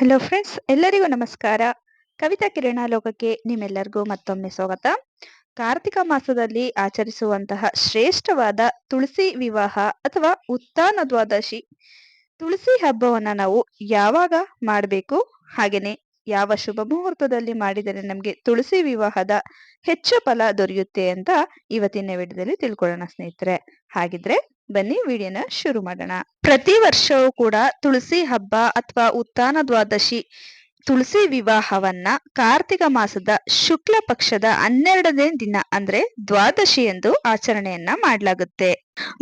Hello friends ಎಲ್ಲರಿಗೂ ನಮಸ್ಕಾರ. ಕವಿತಾ ಕಿರಣ ಲೋಕಕ್ಕೆ ನಿಮ್ಮೆಲ್ಲರಿಗೂ ಮತ್ತೊಮ್ಮೆ ಸ್ವಾಗತ. ಕಾರ್ತಿಕ ಮಾಸದಲ್ಲಿ ಆಚರಿಸುವಂತಹ ಶ್ರೇಷ್ಠವಾದ ತುಳಸಿ ವಿವಾಹ ಅಥವಾ ಉತ್ಥಾನ ದ್ವಾದಶಿ ತುಳಸಿ ಹಬ್ಬವನ್ನ ನಾವು ಯಾವಾಗ ಮಾಡಬೇಕು? ಹಾಗೇನೆ ಯಾವ ಶುಭ ಮುಹೂರ್ತದಲ್ಲಿ ಮಾಡಿದರೆ ನಮಗೆ ತುಳಸಿ ವಿವಾಹದ ಹೆಚ್ಚು ಫಲ ದೊರೆಯುತ್ತೆ ಅಂತ ಇವತ್ತಿನ ವಿಡಿಯೋದಲ್ಲಿ ತಿಳ್ಕೊಳ್ಳೋಣ ಸ್ನೇಹಿತರೆ. ಹಾಗಿದ್ರೆ ಬನ್ನಿ ವಿಡಿಯೋನ ಶುರು ಮಾಡೋಣ. ಪ್ರತಿ ವರ್ಷವೂ ಕೂಡ ತುಳಸಿ ಹಬ್ಬ ಅಥವಾ ಉತ್ಥಾನ ದ್ವಾದಶಿ ತುಳಸಿ ವಿವಾಹವನ್ನ ಕಾರ್ತಿಕ ಮಾಸದ ಶುಕ್ಲ ಪಕ್ಷದ ಹನ್ನೆರಡನೇ ದಿನ ಅಂದ್ರೆ ದ್ವಾದಶಿ ಎಂದು ಆಚರಣೆಯನ್ನ ಮಾಡಲಾಗುತ್ತೆ.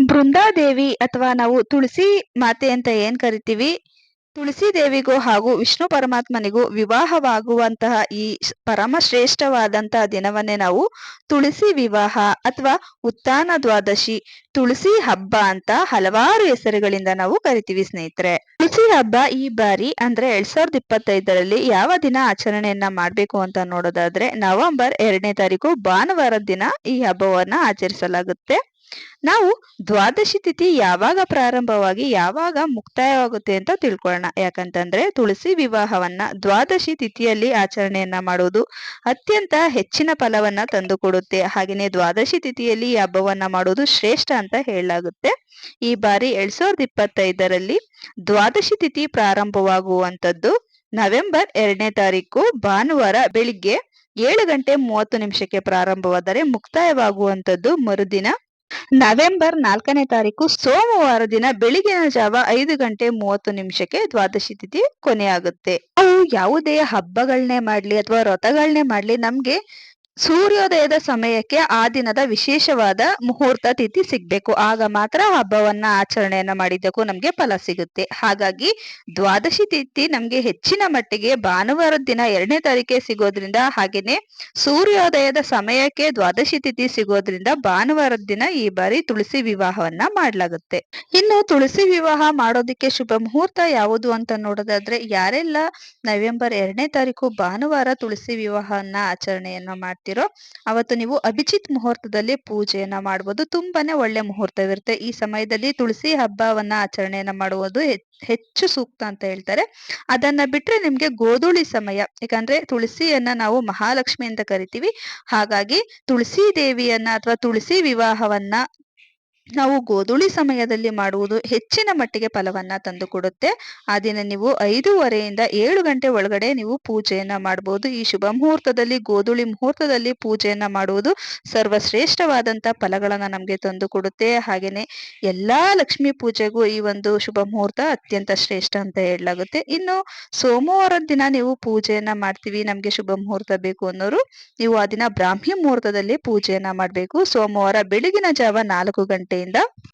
ಬೃಂದಾದೇವಿ ಅಥವಾ ನಾವು ತುಳಸಿ ಮಾತೆ ಅಂತ ಏನ್ ಕರಿತೀವಿ? ತುಳಸಿ ದೇವಿಗೂ ಹಾಗೂ ವಿಷ್ಣು ಪರಮಾತ್ಮನಿಗೂ ವಿವಾಹವಾಗುವಂತಹ ಈ ಪರಮ ಶ್ರೇಷ್ಠವಾದಂತಹ ದಿನವನ್ನೇ ನಾವು ತುಳಸಿ ವಿವಾಹ ಅಥವಾ ಉತ್ಥಾನ ದ್ವಾದಶಿ, ತುಳಸಿ ಹಬ್ಬ ಅಂತ ಹಲವಾರು ಹೆಸರುಗಳಿಂದ ನಾವು ಕರಿತೀವಿ ಸ್ನೇಹಿತರೆ. ತುಳಸಿ ಹಬ್ಬ ಈ ಬಾರಿ ಅಂದ್ರೆ ಎರಡ್ ಸಾವಿರದ ಇಪ್ಪತ್ತೈದರಲ್ಲಿ ಯಾವ ದಿನ ಆಚರಣೆಯನ್ನ ಮಾಡ್ಬೇಕು ಅಂತ ನೋಡೋದಾದ್ರೆ ನವೆಂಬರ್ ಎರಡನೇ ತಾರೀಕು ಭಾನುವಾರದ ದಿನ ಈ ಹಬ್ಬವನ್ನ ಆಚರಿಸಲಾಗುತ್ತೆ. ನಾವು ದ್ವಾದಶಿ ತಿಥಿ ಯಾವಾಗ ಪ್ರಾರಂಭವಾಗಿ ಯಾವಾಗ ಮುಕ್ತಾಯವಾಗುತ್ತೆ ಅಂತ ತಿಳ್ಕೊಳ್ಳೋಣ. ಯಾಕಂತಂದ್ರೆ ತುಳಸಿ ವಿವಾಹವನ್ನ ದ್ವಾದಶಿ ತಿಥಿಯಲ್ಲಿ ಆಚರಣೆಯನ್ನ ಮಾಡುವುದು ಅತ್ಯಂತ ಹೆಚ್ಚಿನ ಫಲವನ್ನ ತಂದುಕೊಡುತ್ತೆ. ಹಾಗೆಯೇ ದ್ವಾದಶಿ ತಿಥಿಯಲ್ಲಿ ಈ ಹಬ್ಬವನ್ನ ಮಾಡುವುದು ಶ್ರೇಷ್ಠ ಅಂತ ಹೇಳಲಾಗುತ್ತೆ. ಈ ಬಾರಿ ಎರಡ್ ಸಾವಿರದ ಇಪ್ಪತ್ತೈದರಲ್ಲಿ ದ್ವಾದಶಿ ತಿಥಿ ಪ್ರಾರಂಭವಾಗುವಂತದ್ದು ನವೆಂಬರ್ ಎರಡನೇ ತಾರೀಕು, ಭಾನುವಾರ ಬೆಳಿಗ್ಗೆ ಏಳು ಗಂಟೆ ಮೂವತ್ತು ನಿಮಿಷಕ್ಕೆ ಪ್ರಾರಂಭವಾದರೆ ಮುಕ್ತಾಯವಾಗುವಂತದ್ದು ಮರುದಿನ ನವೆಂಬರ್ ನಾಲ್ಕನೇ ತಾರೀಕು ಸೋಮವಾರ ದಿನ ಬೆಳಿಗಿನ ಜಾವ ಐದು ಗಂಟೆ ಮೂವತ್ತು ನಿಮಿಷಕ್ಕೆ ದ್ವಾದಶಿ ತಿಥಿ ಕೊನೆಯಾಗುತ್ತೆ. ನಾವು ಯಾವುದೇ ಹಬ್ಬಗಳನ್ನೇ ಮಾಡ್ಲಿ ಅಥವಾ ವ್ರತಗಳನ್ನೇ ಮಾಡ್ಲಿ ನಮ್ಗೆ ಸೂರ್ಯೋದಯದ ಸಮಯಕ್ಕೆ ಆ ದಿನದ ವಿಶೇಷವಾದ ಮುಹೂರ್ತ ತಿಥಿ ಸಿಗ್ಬೇಕು. ಆಗ ಮಾತ್ರ ಹಬ್ಬವನ್ನ ಆಚರಣೆಯನ್ನ ಮಾಡಿದ್ದಕ್ಕೂ ನಮ್ಗೆ ಫಲ ಸಿಗುತ್ತೆ. ಹಾಗಾಗಿ ದ್ವಾದಶಿ ತಿಥಿ ನಮ್ಗೆ ಹೆಚ್ಚಿನ ಮಟ್ಟಿಗೆ ಭಾನುವಾರದ ದಿನ ಎರಡನೇ ತಾರೀಕೆ ಸಿಗೋದ್ರಿಂದ ಹಾಗೇನೆ ಸೂರ್ಯೋದಯದ ಸಮಯಕ್ಕೆ ದ್ವಾದಶಿ ತಿಥಿ ಸಿಗೋದ್ರಿಂದ ಭಾನುವಾರದ ದಿನ ಈ ಬಾರಿ ತುಳಸಿ ವಿವಾಹವನ್ನ ಮಾಡ್ಲಾಗುತ್ತೆ. ಇನ್ನು ತುಳಸಿ ವಿವಾಹ ಮಾಡೋದಿಕ್ಕೆ ಶುಭ ಮುಹೂರ್ತ ಯಾವುದು ಅಂತ ನೋಡೋದಾದ್ರೆ ಯಾರೆಲ್ಲ ನವೆಂಬರ್ ಎರಡನೇ ತಾರೀಕು ಭಾನುವಾರ ತುಳಸಿ ವಿವಾಹವನ್ನ ಆಚರಣೆಯನ್ನ ಮಾಡ್ತೀವಿ ಅವತ್ತು ನೀವು ಅಭಿಜಿತ್ ಮುಹೂರ್ತದಲ್ಲಿ ಪೂಜೆಯನ್ನ ಮಾಡಬಹುದು ತುಂಬಾನೇ ಒಳ್ಳೆ ಮುಹೂರ್ತವಿರುತ್ತೆ. ಈ ಸಮಯದಲ್ಲಿ ತುಳಸಿ ಹಬ್ಬವನ್ನ ಆಚರಣೆಯನ್ನ ಮಾಡುವುದು ಹೆಚ್ಚು ಸೂಕ್ತ ಅಂತ ಹೇಳ್ತಾರೆ. ಅದನ್ನ ಬಿಟ್ರೆ ನಿಮ್ಗೆ ಗೋಧೂಳಿ ಸಮಯ, ಯಾಕಂದ್ರೆ ತುಳಸಿಯನ್ನ ನಾವು ಮಹಾಲಕ್ಷ್ಮಿ ಅಂತ ಕರಿತೀವಿ. ಹಾಗಾಗಿ ತುಳಸಿ ದೇವಿಯನ್ನ ಅಥವಾ ತುಳಸಿ ವಿವಾಹವನ್ನ ನಾವು ಗೋಧುಳಿ ಸಮಯದಲ್ಲಿ ಮಾಡುವುದು ಹೆಚ್ಚಿನ ಮಟ್ಟಿಗೆ ಫಲವನ್ನ ತಂದುಕೊಡುತ್ತೆ. ಆ ದಿನ ನೀವು ಐದೂವರೆಯಿಂದ ಏಳು ಗಂಟೆ ಒಳಗಡೆ ನೀವು ಪೂಜೆಯನ್ನ ಮಾಡಬಹುದು ಈ ಶುಭ ಮುಹೂರ್ತದಲ್ಲಿ, ಗೋಧೂಳಿ ಮುಹೂರ್ತದಲ್ಲಿ ಪೂಜೆಯನ್ನ ಮಾಡುವುದು ಸರ್ವಶ್ರೇಷ್ಠವಾದಂತ ಫಲಗಳನ್ನ ನಮಗೆ ತಂದು ಕೊಡುತ್ತೆ ಹಾಗೇನೆ ಎಲ್ಲಾ ಲಕ್ಷ್ಮಿ ಪೂಜೆಗೂ ಈ ಒಂದು ಶುಭ ಮುಹೂರ್ತ ಅತ್ಯಂತ ಶ್ರೇಷ್ಠ ಅಂತ ಹೇಳಲಾಗುತ್ತೆ. ಇನ್ನು ಸೋಮವಾರದ ದಿನ ನೀವು ಪೂಜೆಯನ್ನ ಮಾಡ್ತೀವಿ, ನಮ್ಗೆ ಶುಭ ಮುಹೂರ್ತ ಬೇಕು ಅನ್ನೋರು. ನೀವು ಆ ದಿನ ಬ್ರಾಹ್ಮಿ ಮುಹೂರ್ತದಲ್ಲಿ ಪೂಜೆಯನ್ನ ಮಾಡಬೇಕು. ಸೋಮವಾರ ಬೆಳಗಿನ ಜಾವ ನಾಲ್ಕು ಗಂಟೆ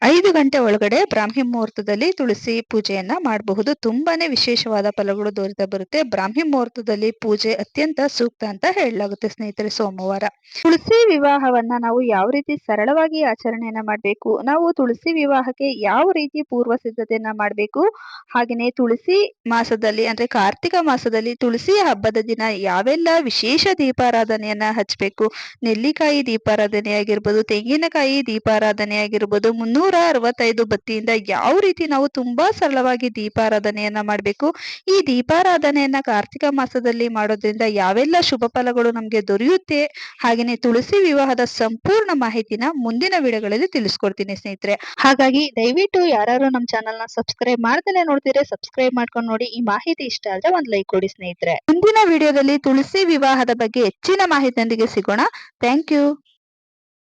ಐದು ಗಂಟೆ ಒಳಗಡೆ ಬ್ರಾಹ್ಮಿ ಮುಹೂರ್ತದಲ್ಲಿ ತುಳಸಿ ಪೂಜೆಯನ್ನ ಮಾಡಬಹುದು. ತುಂಬಾನೇ ವಿಶೇಷವಾದ ಫಲಗಳು ದೊರೆತ ಬರುತ್ತೆ. ಬ್ರಾಹ್ಮಿ ಮುಹೂರ್ತದಲ್ಲಿ ಪೂಜೆ ಅತ್ಯಂತ ಸೂಕ್ತ ಅಂತ ಹೇಳಲಾಗುತ್ತೆ ಸ್ನೇಹಿತರೆ ಸೋಮವಾರ. ತುಳಸಿ ವಿವಾಹವನ್ನ ನಾವು ಯಾವ ರೀತಿ ಸರಳವಾಗಿ ಆಚರಣೆಯನ್ನ ಮಾಡಬೇಕು, ನಾವು ತುಳಸಿ ವಿವಾಹಕ್ಕೆ ಯಾವ ರೀತಿ ಪೂರ್ವ ಸಿದ್ಧತೆಯನ್ನ ಮಾಡಬೇಕು ಹಾಗೆಯೇ ತುಳಸಿ ಮಾಸದಲ್ಲಿ ಅಂದ್ರೆ ಕಾರ್ತಿಕ ಮಾಸದಲ್ಲಿ ತುಳಸಿ ಹಬ್ಬದ ದಿನ ಯಾವೆಲ್ಲ ವಿಶೇಷ ದೀಪಾರಾಧನೆಯನ್ನ ಹಚ್ಚಬೇಕು ನೆಲ್ಲಿಕಾಯಿ ದೀಪಾರಾಧನೆ ಆಗಿರ್ಬೋದು ತೆಂಗಿನಕಾಯಿ ದೀಪಾರಾಧನೆ ಆಗಿರ್ಬೋದು ಆಗಿರ್ಬೋದು ಮುನ್ನೂರ ಅರವತ್ತೈದು ಬತ್ತಿಯಿಂದ ಯಾವ ರೀತಿ ನಾವು ತುಂಬಾ ಸರಳವಾಗಿ ದೀಪಾರಾಧನೆಯನ್ನ ಮಾಡಬೇಕು. ಈ ದೀಪಾರಾಧನೆಯನ್ನ ಕಾರ್ತಿಕ ಮಾಸದಲ್ಲಿ ಮಾಡೋದ್ರಿಂದ ಯಾವೆಲ್ಲ ಶುಭ ಫಲಗಳು ನಮ್ಗೆ ದೊರೆಯುತ್ತೆ ಹಾಗೆಯೇ ತುಳಸಿ ವಿವಾಹದ ಸಂಪೂರ್ಣ ಮಾಹಿತಿನ ಮುಂದಿನ ವಿಡಿಯೋಗಳಲ್ಲಿ ತಿಳಿಸ್ಕೊಡ್ತೀನಿ ಸ್ನೇಹಿತರೆ. ಹಾಗಾಗಿ ದಯವಿಟ್ಟು ಯಾರು ನಮ್ಮ ಚಾನೆಲ್ನ ಸಬ್ಸ್ಕ್ರೈಬ್ ಮಾಡ್ದೇನೆ ನೋಡ್ತಿದ್ರೆ ಸಬ್ಸ್ಕ್ರೈಬ್ ಮಾಡ್ಕೊಂಡು ನೋಡಿ ಈ ಮಾಹಿತಿ ಇಷ್ಟ ಆದ್ರೆ ಒಂದ್ ಲೈಕ್ ಕೊಡಿ ಸ್ನೇಹಿತರೆ. ಮುಂದಿನ ವಿಡಿಯೋದಲ್ಲಿ ತುಳಸಿ ವಿವಾಹದ ಬಗ್ಗೆ ಹೆಚ್ಚಿನ ಮಾಹಿತಿಯೊಂದಿಗೆ ಸಿಗೋಣ. Thank you.